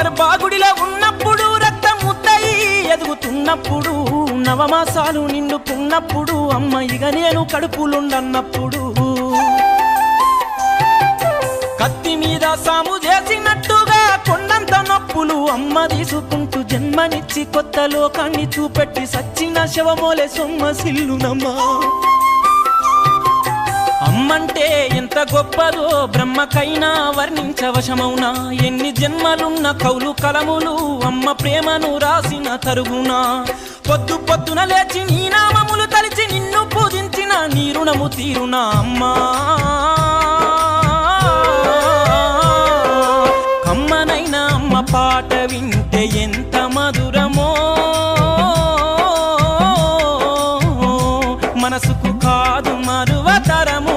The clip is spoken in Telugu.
గర్భాగుడిలో ఉన్నప్పుడు రక్తముద్దయి ఎదుగుతున్నప్పుడు నవమాసాలు నిండుకున్నప్పుడు అమ్మ ఇక నేను కడుపులుండన్నప్పుడు. కత్తి మీద సాము చేసినట్టుగా కొండంత నొప్పులు అమ్మ తీసుకుంటూ జన్మనిచ్చి కొత్త లోకాన్ని చూపెట్టి సచ్చిన శవమోలే సొమ్మ సిల్లునమ్మా. అమ్మంటే ఎంత గొప్పదో బ్రహ్మకైనా వర్ణించవశమౌనా ఎన్ని జన్మలున్న కౌలు కలములు అమ్మ ప్రేమను రాసిన తరుగునా. పొద్దు పొద్దున లేచి నీ నామములు తలిచి నిన్ను పూజించిన నీ రుణము తీరునా అమ్మా. కమ్మనైనా అమ్మ పాట వింటే ఎంత మధుర కాదు మరువతరము